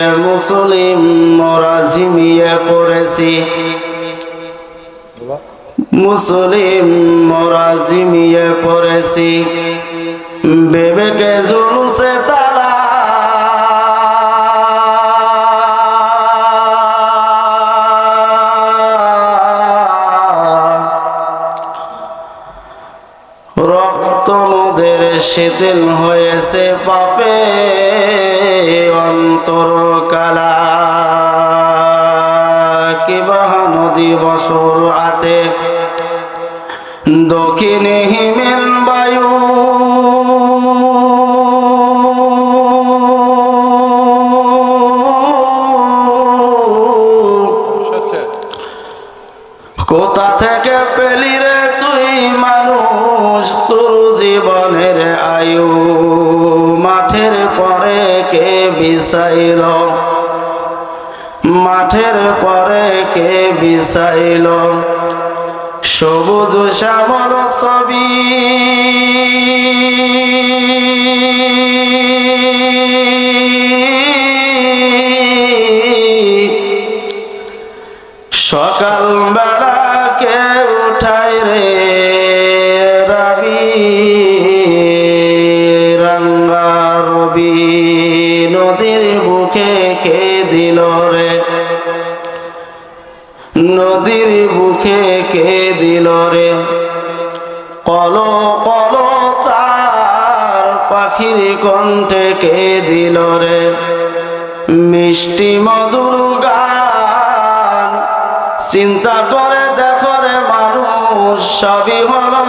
মুসলিম মোরা ঝিমিয়ে পড়েছি। মুসলিম মোরা ঝিমিয়ে পড়েছি। বেবেকে জুলুসে তালা রক্ত হয়েছে পাপে অন্তর। বসর আতে দক্ষিণে হিমেল বায়ু। কোথা থেকে পেলি রে তুই মানুষ? তোর জীবনের আয়ু। মাঠের পরে কে বিষাইল মাঠের পরে কে বিষাইল সবুজ শ্যামল ছবি। কে দিল রে? মিষ্টি মধুর গান। চিন্তা করে দেখো রে মানুষ, সবই হলো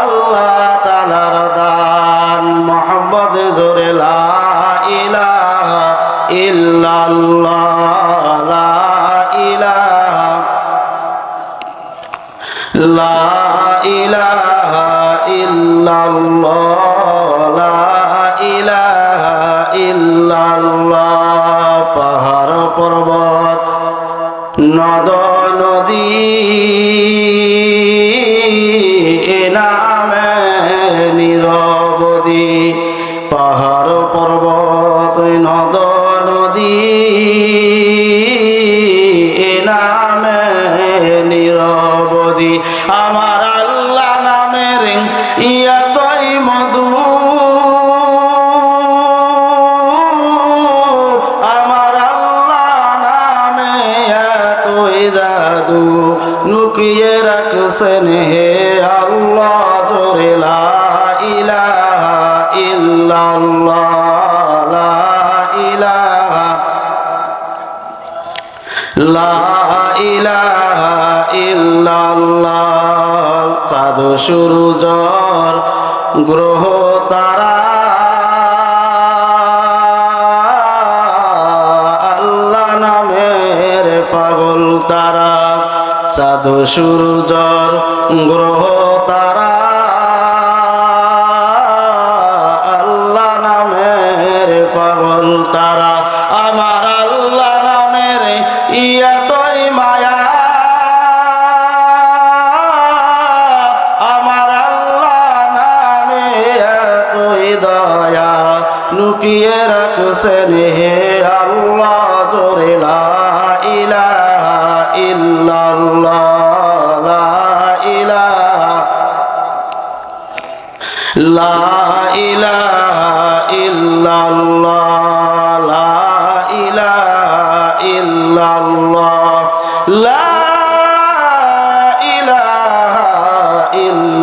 আল্লাহ তালার দান। মোহাম্মদ জোরে লা ইলাহা ইল্লাল্লাহ, লা ইলাহা লা ইলাহা ইল্লাল্লাহ। ইল্লাল্লাহ পাহাড় পর্বত। লুকিয়ে রাখছেন হে আল্লাহ, জোরে ইলাহা ইল্লাল্লাহ, লা ইলাহা লা ইলাহা ইল্লাল্লাহ। চাঁদ সূর্যর গ্রহ, তারা, আল্লাহ নামের পাগল তারা। চাঁদ সূর্যর গ্রহ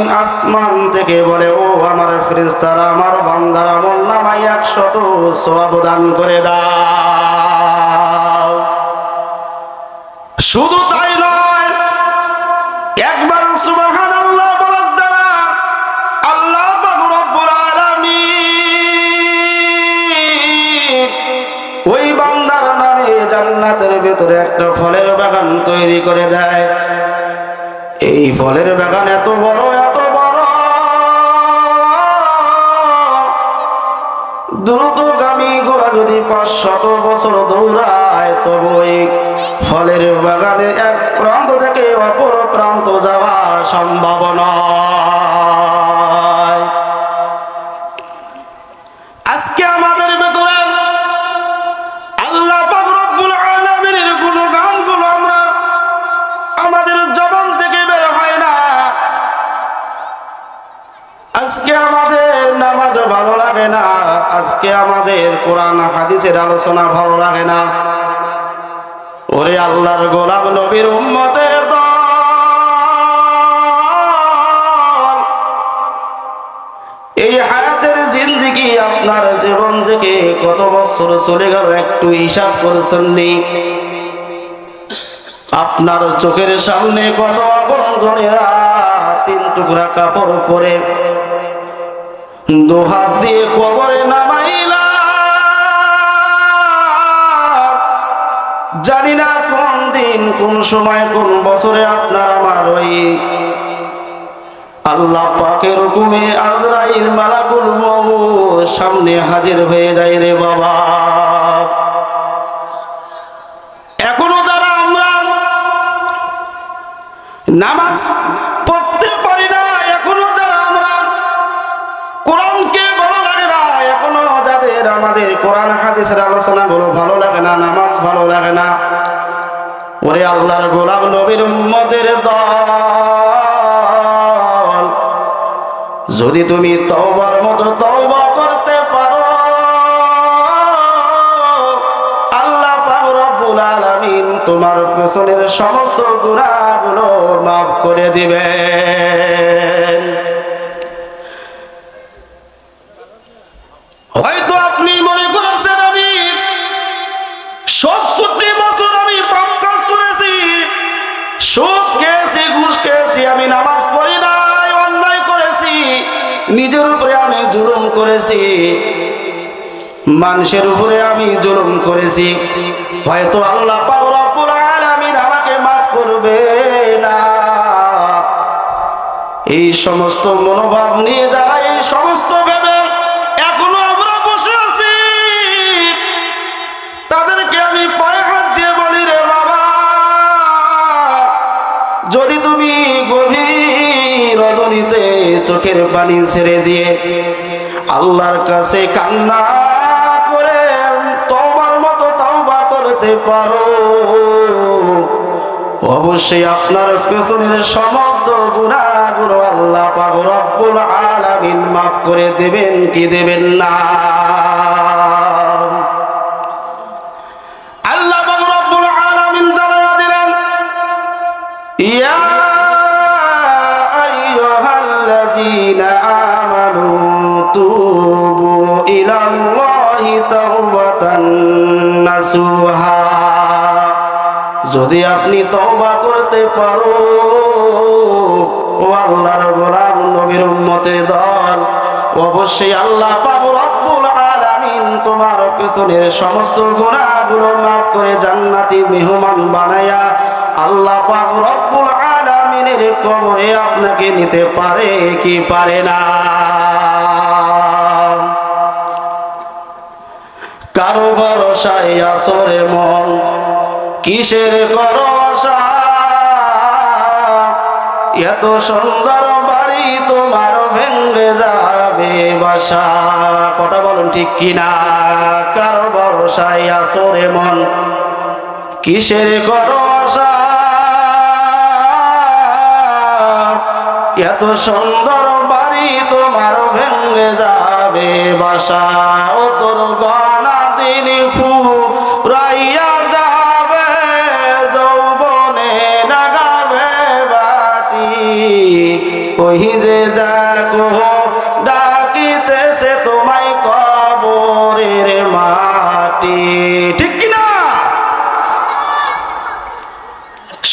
আলামিন আসমান থেকে বলে, ও আমার ফেরেশতারা, আমার বান্দার আমল নামায় 100 সওয়াব দান করে দাও। শুধু তাই নয়, একবার সুবহানাল্লাহ বলার দ্বারা আল্লাহ ওই বান্দার নামে জান্নাতের ভেতরে একটা ফলের বাগান তৈরি করে দেয়। এই ফলের বাগান এত বড় ঘোড়া শত বছর দৌড়ায় তবু ফলের বাগানের এক প্রান্ত থেকে অপর প্রান্ত যাওয়া সম্ভাবনা ভালো লাগে না। আজকে আমাদের কোরআন, হাদিসের আলোচনা ভালো লাগে না। ওরে আল্লাহর গোলাম নবীর উম্মতের এই হায়াতের জিন্দিগি আপনার জীবন থেকে কত বছর চলে গেল একটু হিসাব করেছেননি আপনার চোখের সামনে কত আপনজনেরা তিন টুকরা কাপড় পরে দুহাত দিয়ে কবরে নামাইলা জানি না কোন দিন, কোন সময়, কোন বছরে আপনার আমার ওই আল্লাহ পাকের হুকুমে আজরাইল মালাকুল মউত সামনে হাজির হয়ে যায় রে বাবা। এখনও যারা আমরা নামাজ আমাদের কোরআন, হাদিসের আলোচনাগুলো ভালো লাগে না, নামাজ ভালো লাগে না। ওরে আল্লাহর গোলাম নবীর উম্মদের দল। যদি তুমি তওবার মতো তওবা করতে পারো, আল্লাহ পাক রব্বুল আলামিন তোমার পেছনের সমস্ত গুনাহগুলো মাফ করে দিবেন। মানুষের উপরে আমি জুলুম করেছি। হয়তো আল্লাহ রব্বুল আলামিন আমাকে মাফ করবে না। এই সমস্ত মনোভাব নিয়ে যারা এই সমস্ত ভেবে এখনও আমরা বসে আছি, তাদেরকে আমি পায়ে হাত দিয়ে বলি রে বাবা, যদি তুমি গভীর রজনীতে চোখের পানি ছেড়ে দিয়ে আল্লাহর কাছে কান্না করতে পারো। অবশ্যই আপনার পেছনের সমস্ত গুণাগুলো আল্লাহ পাক রব্বুল আলামিন মাফ করে দেবেন, কি দেবেন না? যদি আপনি তওবা করতে পারো আল্লাহর গোলাম নবীর উম্মতে দল, অবশ্যই আল্লাহ পাক রব্বুল আলামিন তোমার পেছনের সমস্ত গুনাহগুলো মাফ করে জান্নাতি মেহমান বানায়া আল্লাহ পাক রব্বুল আলামিনের কবরে আপনাকে নিতে পারে কি পারে না। কারও ভরসায় আসরে মন। কিসের করসা এত সুন্দর বাড়ি তোমার ভেঙ্গে যাবে বাসা। কথা বলুন ঠিক কিনা? কারও ভরসায় আসরে মন। কিসের করসা এত সুন্দর বাড়ি তোমার ভেঙ্গে যাবে বাসা। ও তোর গনা দিন ফুরাইয়া যাবে, যৌবনে নাগাবে বাটি। ওই যে দেখো, ডাকিতেছে তোমায় কবরের মাটি। ঠিক কিনা?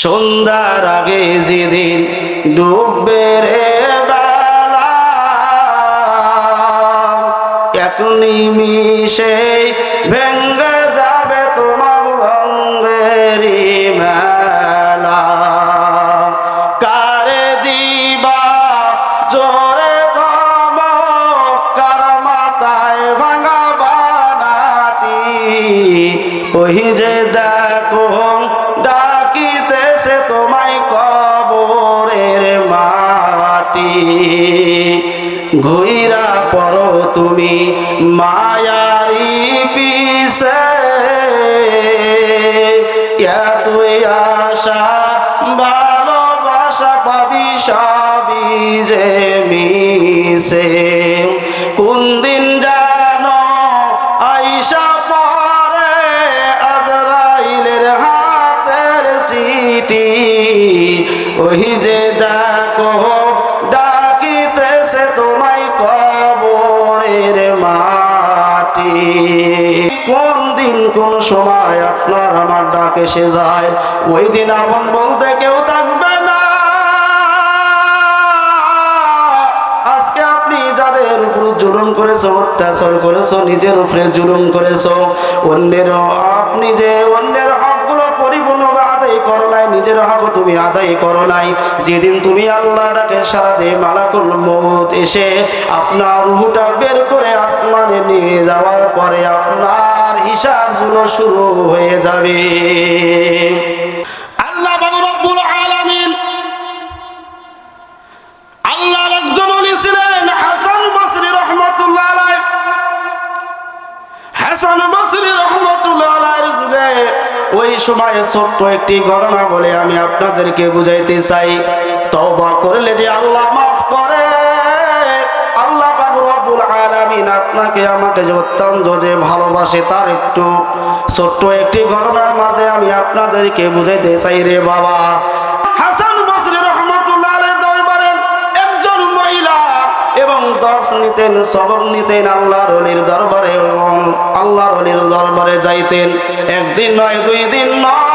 সন্ধ্যার আগে যেদিন ডুববে রে বেলা, এক নিমিষে ভেঙ্গে যাবে তোমার রঙ্গেরি দিবা জোরে ধম, কার যে দেখো ডাকিতেছে তোমায় কবরের মাটি। ঘুইরা পর তুমি মা পিসে তুই আশা ভালোবাসা পাবি যে মিশে। সময় আপনার আমার ডাক এসে যায়। ওই দিন আপন বলতে কেউ থাকবে না। আজকে আপনি যাদের উপর জুলুম করেছ, অত্যাচার করেছ, নিজের উপরে জুলুম করেছ, অন্যের আপনি যে অন্যের হকগুলো পরিপূর্ণভাবে আদায় করো নাই, নিজের হক তুমি আদায় করো নাই। যেদিন তুমি আল্লাহ ডাকে সারা দিয়ে মালাকুল মৌত এসে আপনার রুহুটা বের করে আসমানে নিয়ে যাওয়ার পরে আপনার হিসাবগুলো শুরু হয়ে যাবে। আল্লাহ আলামিন। আল্লাহর একজন ছিলেন হাসান বসরি হাসান বসরি ওই সময় ছোট্ট একটি ঘটনা বলে আমি আপনাদেরকে বুঝাইতে চাই। তওবা করলে যে আল্লাহ আপনাকে আমাকে যে অত্যন্ত যে ভালোবাসে তার একটু ছোট্ট একটি ঘটনার মাধ্যমে আমি আপনাদেরকে বুঝাইতে চাই রে বাবা। দর্শ নিতেন নিতেন দরবারে দরবারে যাইতেন। একদিন নয়, দুই দিন নয়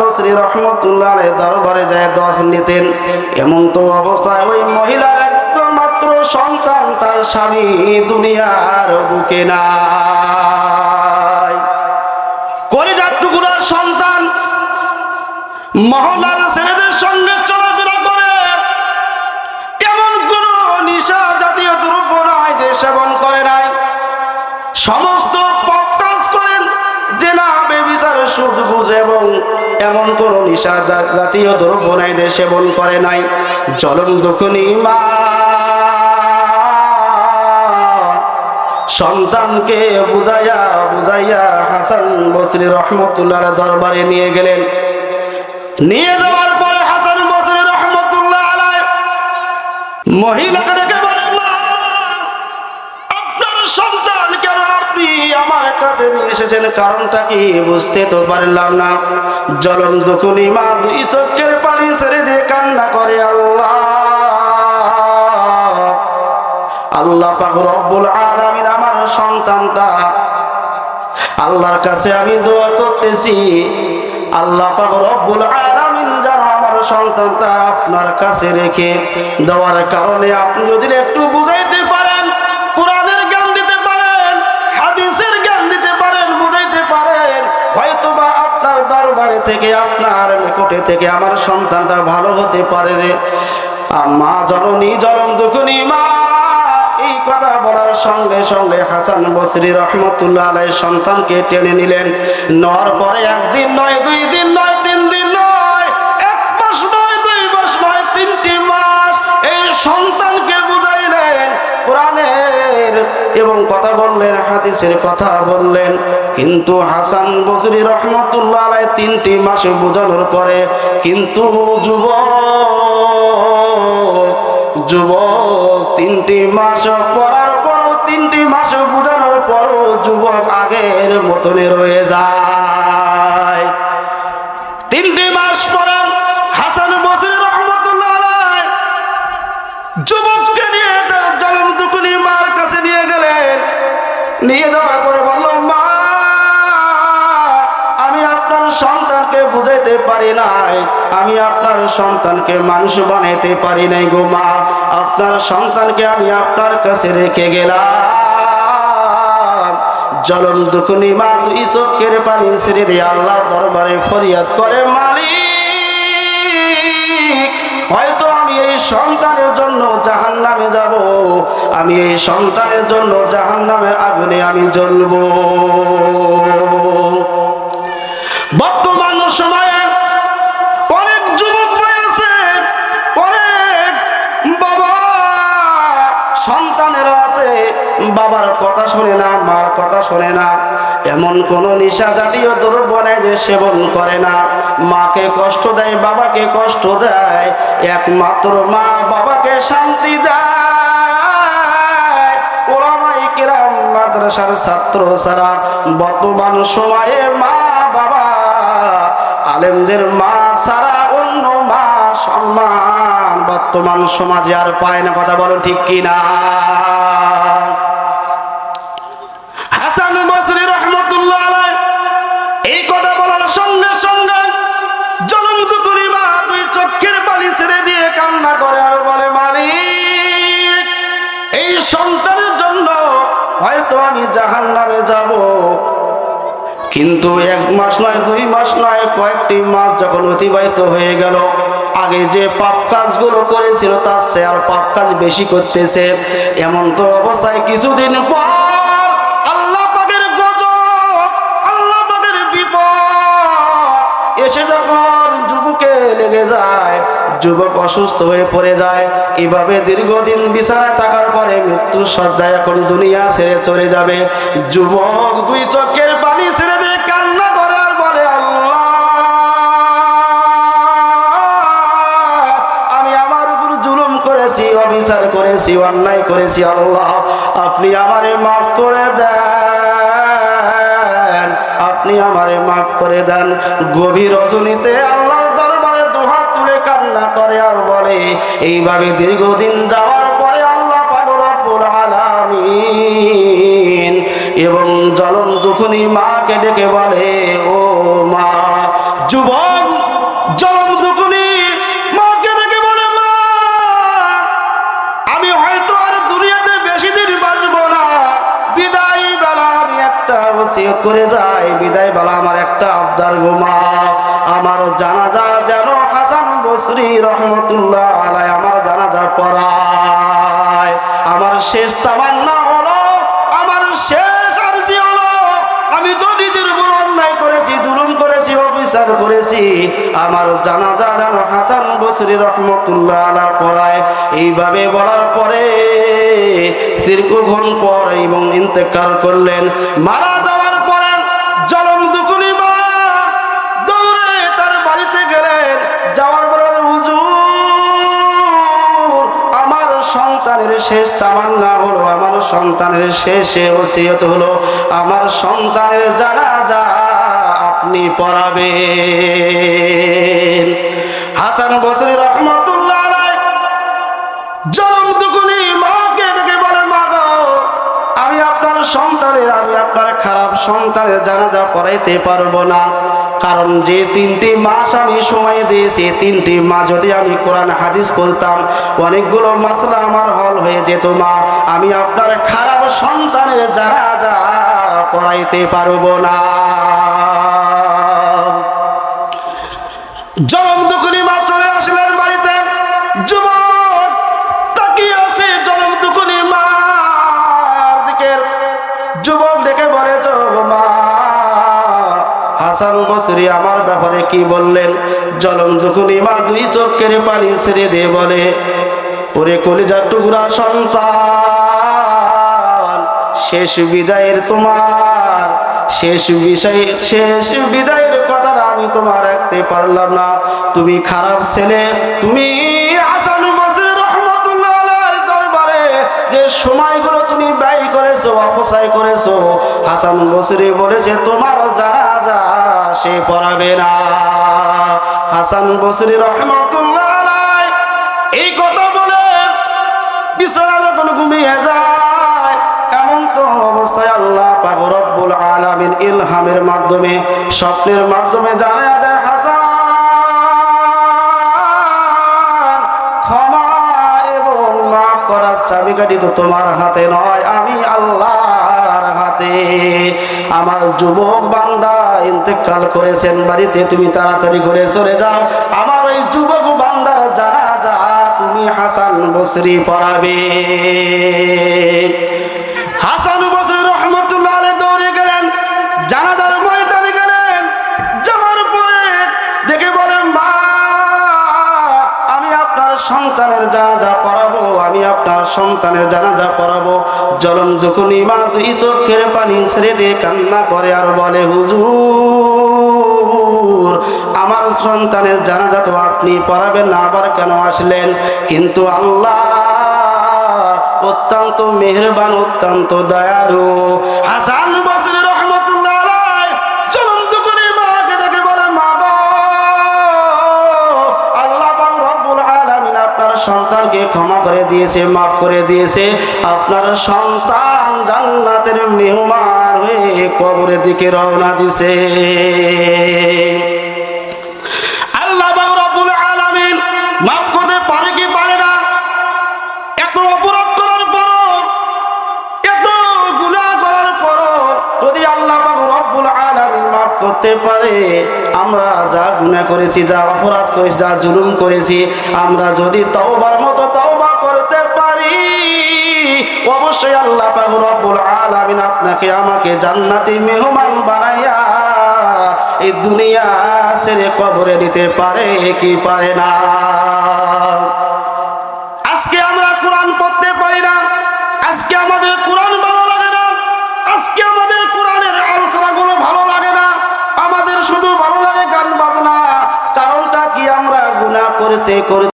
বসরি রহমতুল্লাহ দরবারে যায় দশ নিতেন। এমন তো অবস্থায় ওই মহিলার একদম মাত্র সন্তান তার স্বামী দুনিয়ার বুকে নাই। কলিজার টুকুরার সন্তান মহলার ছেলেদের সঙ্গে চলাফেরা করে। এমন কোন নিশা জাতীয় দ্রব্য নয় যে সেবন করে নাই। সমস্ত পাপ কাজ করেন, যে না বেবিচার সুদ বুঝে এবং এমন কোন নিশা জাতীয় দ্রব্য নাই যে সেবন করে নাই। জলন দুখনি মা। সন্তানকে বুঝাইয়া বুঝাইয়া হাসান বসরি রহমতুল্লাহ দরবারে নিয়ে গেলেন। নিয়ে যাওয়ার পরে হাসান বসরি রহমতুল্লাহ মহিলাকে এসেছেন কারণটা কি বুঝতে তো পারলাম না। জলন দুকুনি মা দুই চোখের পানি ছেড়ে দিয়ে কান্না করে আল্লাহ। আল্লাহ পাক রব্বুল আলামিন আমার সন্তানটা আল্লাহর কাছে আমি দোয়া করতেছি। আল্লাহ পাক রব্বুল আলামিন যেন আমার সন্তানটা আপনার কাছে রেখে দেওয়ার কারণে আপনি যদি একটু বুঝাইতে থেকে আমার সন্তানটা ভালো হতে পারে রে। মা জননী জনম দুখুনি মা, এই কথা বলার সঙ্গে সঙ্গে হাসান বসরি রহমতুল্লাহ আলাই সন্তানকে টেনে নিলেন। নর পরে একদিন নয়, দুই দিন নয়, তিন দিন নয়, এক মাস নয়, দুই মাস নয়, তিনটি মাস এই সন্তানকে এবং কথা বললেন, হাদিসের কথা বললেন। কিন্তু হাসান বসরি রহমতুল্লাহ আলাই তিনটি মাসে বোঝানোর পরে কিন্তু যুব যুব তিনটি মাস পড়ার পরও তিনটি মাস বোঝানোর পরও যুবক আগের মতনে রয়ে যায়। নিয়ে যাওয়ার পরে বলল মা আমি আপনার সন্তানকে বুঝাইতে পারি নাই। আমি আপনার সন্তানকে মানুষ বানাইতে পারি নাই গো মা। আপনার সন্তানকে আমি আপনার কাছে রেখে গেলাম। জলম দুকুনি মা দুই চোখের পানি ছেড়ে দিয়ে আল্লাহ দরবারে ফরিয়াদ করে মালিক। সন্তানের জন্য জাহান নামে যাব। আমি এই সন্তানের জন্য জাহান নামে আগুনে আমি জ্বলব। বর্তমান যুবক বাবা আছে, বাবার কথা শোনে না, মার কথা শোনে না। এমন কোন নিশা জাতীয় দ্রব্য যে সেবন করে না। মাকে কষ্ট দেয়, বাবাকে কষ্ট দেয়, একমাত্র মা বাবাকে শান্তি দেয়। ওলামাই কিরাম মাদ্রাসার ছাত্র ছাড়া বর্তমান সময়ে মা বাবা, আলেমদের মা ছাড়া অন্য মা সম্মান বর্তমান সমাজে আর পায় না, কথা বলো ঠিক কিনা? কিন্তু এক মাস নয়, দুই মাস নয়, কয়েকটি মাস যখন অতিবাহিত হয়ে গেল, আগে যে পাপ কাজগুলো করেছিল তার চেয়ে আর পাপ কাজ বেশি করতেছে। এমন তো অবস্থায় কিছুদিন পর এসে যখন যুবকে লেগে যায়, যুবক অসুস্থ হয়ে পড়ে যায়, এভাবে দীর্ঘদিন বিছানায় থাকার পরে মৃত্যুর সজ্জায় এখন দুনিয়া ছেড়ে চলে যাবে। যুবক দুই চোখের পানি অবিচার করেছি, অন্যায় করেছি, আল্লাহ, আপনি আমারে মাফ করে দেন। আপনি আমারে মাফ করে দেন। গভীর রজনীতে আল্লাহর দরবারে দুহাত তুলে কান্না করে আর বলে, এইভাবে দীর্ঘদিন যাওয়ার পরে আল্লাহ রব্বুল আলামিন এবং জলন দুখনি মাকে ডেকে বলে, ও মা, যুবক করে যাই বিদায় বেলা আমার একটা আবদার গোমা আমার জানাজা যেন হাসান বসরি রহমতুল্লাহ আলাই আমার জানাজা পড়ায়। আমার শেষ তামান্না হলো, আমার শেষ আরজি হলো। আমি নিজের উপর অন্যায় করেছি, জুলুম করেছি, অবিচার করেছি। আমার জানাজা যেন হাসান বসরি রহমতুল্লাহ আলা পড়ায়। এইভাবে বলার পরে দীর্ঘক্ষণ পর এবং ইন্তেকার করলেন। মারা যাওয়ার শেষ তামান্না হলো আমার সন্তানের শেষে ওসিয়ত হলো আমার সন্তানের জানাজা আপনি পড়াবেন। হাসান বসরি রহমতুল্লাহ বলে, মা আমি আপনার সন্তানের, আমি আপনার খারাপ সন্তানের জানাজা পড়াইতে পারব না। কারণ যে তিনটি মাস আমি সময় দিয়েছি, তিনটি মাস যদি আমি কোরআন, হাদিস করতাম অনেকগুলো মাসলা আমার হল হয়ে যেত মা। আমি আপনার খারাপ সন্তানের যারা যা পড়াইতে পারব না। হাসান বসরি আমার ব্যাপারে কি বললেন? জলম দুকুনি মা দুই চোখের পানি ছেড়ে দিয়ে বলে, ওরে কলিজার টুকরা সন্তান, শেষ বিদায়ের তোমার, শেষ বিষয়, শেষ বিদায়ের কথাটা আমি তোমার রাখতে পারলাম না। তুমি খারাপ ছেলে, তুমি হাসান বসরি রহমতুল্লাহ দরবারে যে সময়গুলো তুমি ব্যয় করেছ, অপচয় করেছ, হাসান বসরি বলেছে, তোমার জানাজা সে পড়াবে না। হাসান বসরি রহমতুল্লাহ এই কথা বলে বিছানা যখন ঘুমিয়ে যায়, এমন তো অবস্থায় আল্লাহ আলামিন ইলহামের মাধ্যমে, স্বপ্নের মাধ্যমে জানা দেয় হাসান এবং মাফ করার তো তোমার হাতে নয়, আমি আল্লাহর হাতে। আমার যুবক বান্দা ইন্তেকাল করেছেন, বাড়িতে তুমি তাড়াতাড়ি করে চলে যাও। আমার ওই যুবক বান্দার জানা যা তুমি হাসান বসরি পড়াবে। হাসান বসরি রহমতুল্লাহ দৌড়ে গেলেন, জানাজার ময়দানে গেলেন, যাওয়ার পরে দেখে বলেন মা, আমি আপনার সন্তানের জানাজা আপনার সন্তানের জানাজা পড়াবো। জলন দুকুনি মা দুই চোখের পানি ছেড়ে দিয়ে কান্না করে আর বলে, হুজুর, আমার সন্তানের জানাজা তো আপনি পড়াবেন না, আবার কেন আসলেন? কিন্তু আল্লাহ অত্যন্ত মেহরবান, অত্যন্ত দয়ালু। হাসান বসরি সন্তানকে ক্ষমা করে দিয়েছে, মাফ করে দিয়েছে। আপনার সন্তান জান্নাতের মেহমান হয়ে কবরের দিকে রওনা দিছে। আল্লাহ মাফ করতে পারে কি পারে না? এত অপরাধ করার পরও, এত করার পরও যদি আল্লাহ মাফ করতে পারে আমরা যা গুণা করেছি, যা অপরাধ করেছি, যা জুলুম করেছি, আমরা যদি তওবার মতো তওবা করতে পারি, অবশ্যই আল্লাহ পাক রব্বুল আলামিন আপনাকে আমাকে জান্নাতি মেহমান বানাইয়া এই দুনিয়া ছেড়ে কবরে দিতে পারে কি পারে না। করতে